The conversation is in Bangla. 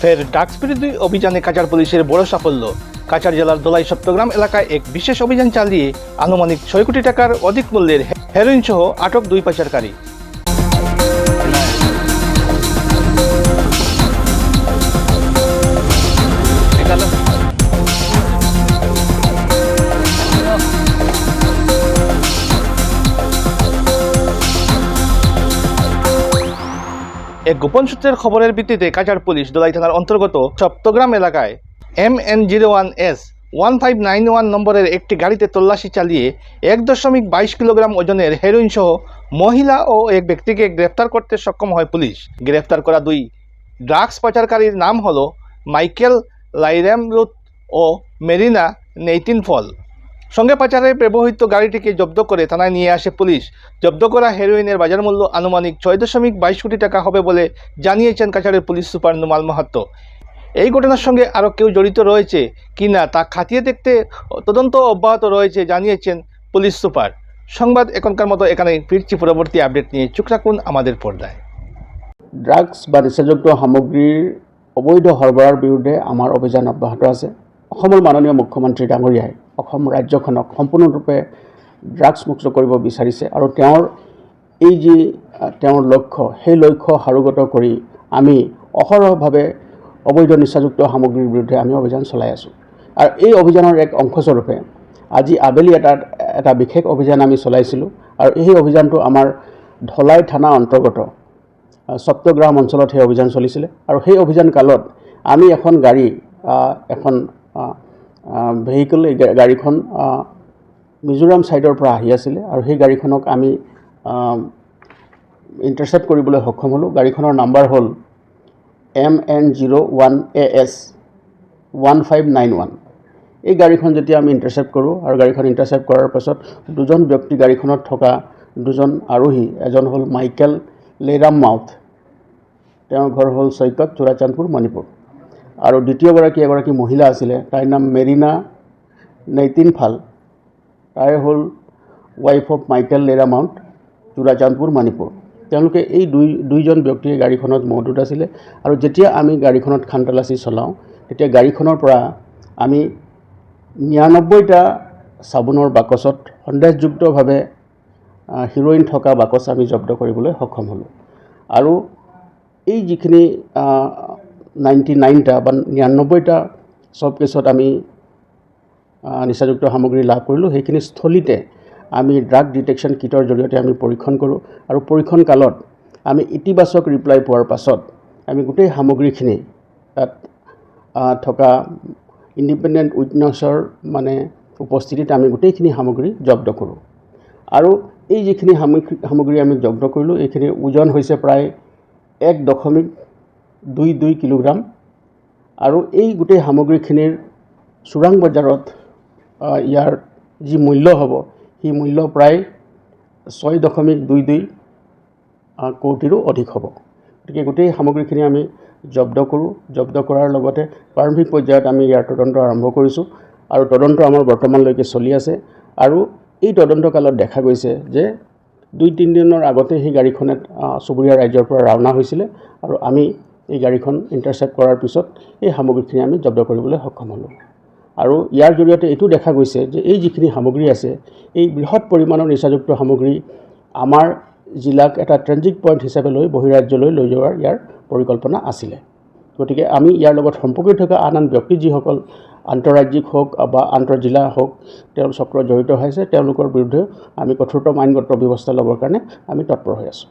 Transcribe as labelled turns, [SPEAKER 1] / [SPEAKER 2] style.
[SPEAKER 1] ফের ড্রাগস বিরোধী অভিযানে কাচার পুলিশের বড় সাফল্য। কাচার জেলার দোলাই সপ্তগ্রাম এলাকায় এক বিশেষ অভিযান চালিয়ে আনুমানিক ছয় কোটি টাকার অধিক মূল্যের হেরোইন সহ আটক দুই পাচারকারী এক গোপন সূত্রের খবরের ভিত্তিতে কাচার পুলিশ দোলাই থানার অন্তর্গত সপ্তগ্রাম এলাকায় M N zero one S one five nine one নম্বরের একটি গাড়িতে তল্লাশি চালিয়ে এক দশমিক বাইশ কিলোগ্রাম ওজনের হেরোইন সহ মহিলা ও এক ব্যক্তিকে গ্রেফতার করতে সক্ষম হয় পুলিশ। গ্রেফতার করা দুই ড্রাগস পাচারকারীর নাম হল মাইকেল লাইরামলুত ও মেরিনা নেইতিন ফল সঙ্গে পাচারে ব্যবহৃত গাড়িটিকে জব্দ করে থানায় নিয়ে আসে পুলিশ। জব্দ করা হেরোইনের বাজার মূল্য আনুমানিক ছয় দশমিক বাইশ কোটি টাকা হবে বলে জানিয়েছেন কাছাড়ের পুলিশ সুপার নুমাল মাহাত্ম এই ঘটনার সঙ্গে আরও কেউ জড়িত রয়েছে কি না তা খাতিয়ে দেখতে তদন্ত অব্যাহত রয়েছে জানিয়েছেন পুলিশ সুপার। সংবাদ এখনকার মতো এখানে ফিরছি পরবর্তী আপডেট নিয়ে। চোখ রাখুন আমাদের পর্দায়।
[SPEAKER 2] ড্রাগস বা নিচাযুক্ত সামগ্ৰীৰ অবৈধ সৰবৰাহৰ বিৰুদ্ধে আমাৰ অভিযান অব্যাহত আছে। অসমৰ মাননীয় মুখ্যমন্ত্ৰী ডাঙৰীয়াই অসম ৰাজ্যখনক সম্পূৰ্ণৰূপে ড্ৰাগছ মুক্ত কৰিব বিচাৰিছে আৰু তেওঁৰ এই যি তেওঁৰ লক্ষ্য, সেই লক্ষ্য সাৰোগত কৰি আমি অহৰহভাৱে অবৈধ নিচাযুক্ত সামগ্ৰীৰ বিৰুদ্ধে আমি অভিযান চলাই আছোঁ। আৰু এই অভিযানৰ এক অংশস্বৰূপে আজি আবেলি এটা এটা বিশেষ অভিযান আমি চলাইছিলোঁ আৰু এই অভিযানটো আমাৰ ধলাই থানা অন্তৰ্গত সপ্তগ্ৰাম অঞ্চলত সেই অভিযান চলিছিলে। আৰু সেই অভিযান কালত আমি এখন গাড়ী এখন ভেহিকল এই গাড়ীখন মিজোৰাম ছাইডৰ পৰা আহি আছিলে আৰু সেই গাড়ীখনক আমি ইণ্টাৰচেপ্ট কৰিবলৈ সক্ষম হ'লোঁ। গাড়ীখনৰ নাম্বাৰ হ'ল M N zero' one A S one five nine one এই গাড়ীখন যেতিয়া আমি ইণ্টাৰচেপ্ট কৰোঁ আৰু গাড়ীখন ইণ্টাৰচেপ্ট কৰাৰ পাছত দুজন ব্যক্তি গাড়ীখনত থকা দুজন আৰোহী, এজন হ'ল মাইকেল লেৰাম মাউথ তেওঁৰ ঘৰ হ'ল চৈকত চোৰাচান্দপুৰ মণিপুৰ। আৰু দ্বিতীয়গৰাকী এগৰাকী মহিলা আছিলে তাইৰ নাম মেৰিনা নেইতিন ফাল। তাই হ'ল wife of Michael Lera Mount Churachandpur Manipur. তেওঁলোকে এই দুই দুইজন ব্যক্তিয়ে গাড়ীখনত মজুত আছিলে আৰু যেতিয়া আমি গাড়ীখনত খানতালাচি চলাওঁ তেতিয়া গাড়ীখনৰ পৰা আমি নিৰান্নব্বৈটা চাবোনৰ বাকচত সন্দেহযুক্তভাৱে হিৰ'ইন থকা বাকচ আমি জব্দ কৰিবলৈ সক্ষম হ'লোঁ। আৰু এই যিখিনি নাইণ্টি নাইনটা বা নিৰান্নব্বৈটা চব কেছত আমি নিচাযুক্ত সামগ্ৰী লাভ কৰিলোঁ। সেইখিনি স্থলীতে আমি ড্ৰাগ ডিটেকশ্যন কিটৰ জৰিয়তে আমি পৰীক্ষণ কৰোঁ আৰু পৰীক্ষণ কালত আমি ইতিবাচক ৰিপ্লাই পোৱাৰ পাছত আমি গোটেই সামগ্ৰীখিনি তাত থকা ইণ্ডিপেণ্ডেণ্ট উইটনেছৰ মানে উপস্থিতিত আমি গোটেইখিনি সামগ্ৰী জব্দ কৰোঁ। আৰু এই যিখিনি সামগ্ৰী সামগ্ৰী আমি জব্দ কৰিলোঁ, এইখিনিৰ ওজন হৈছে প্ৰায় এক দশমিক দুই দুই কিলোগ্ৰাম আৰু এই গোটেই সামগ্ৰীখিনিৰ চোৰাং বজাৰত ইয়াৰ যি মূল্য হ'ব সেই মূল্য প্ৰায় ছয় দশমিক দুই দুই কোটিৰো অধিক হ'ব। গতিকে গোটেই সামগ্ৰীখিনি আমি জব্দ কৰোঁ। জব্দ কৰাৰ লগতে প্ৰাৰম্ভিক পৰ্যায়ত আমি ইয়াৰ তদন্ত আৰম্ভ কৰিছোঁ। আৰু তদন্ত আমাৰ বৰ্তমানলৈকে চলি আছে। আৰু এই তদন্ত কালত দেখা গৈছে যে দুই তিনিদিনৰ আগতে সেই গাড়ীখনে আহ, চুবুৰীয়া ৰাজ্যৰ পৰা ৰাওনা হৈছিলে। আৰু আমি এই গাড়ীখন ইণ্টাৰচেপ্ট কৰাৰ পিছত এই সামগ্ৰীখিনি আমি জব্দ কৰিবলৈ সক্ষম হ'লোঁ। আৰু ইয়াৰ জৰিয়তে এইটো দেখা গৈছে যে এই যিখিনি সামগ্ৰী আছে, এই বৃহৎ পৰিমাণৰ নিচাযুক্ত সামগ্ৰী আমাৰ জিলাক এটা ট্ৰেনজিট পইণ্ট হিচাপে লৈ, বহিৰাজ্যলৈ লৈ যোৱাৰ ইয়াৰ পৰিকল্পনা আছিলে। গতিকে আমি ইয়াৰ লগত সম্পৰ্কিত থকা আন আন ব্যক্তি যিসকল আন্তঃৰাজ্যিক হওক বা আন্তঃজিলা হওক, তেওঁৰ চক্ৰ জড়িত হৈ আছে, তেওঁলোকৰ বিৰুদ্ধে আমি কঠোৰতম আইনগত ব্যৱস্থা ল'বৰ কাৰণে আমি তৎপৰ হৈ আছোঁ।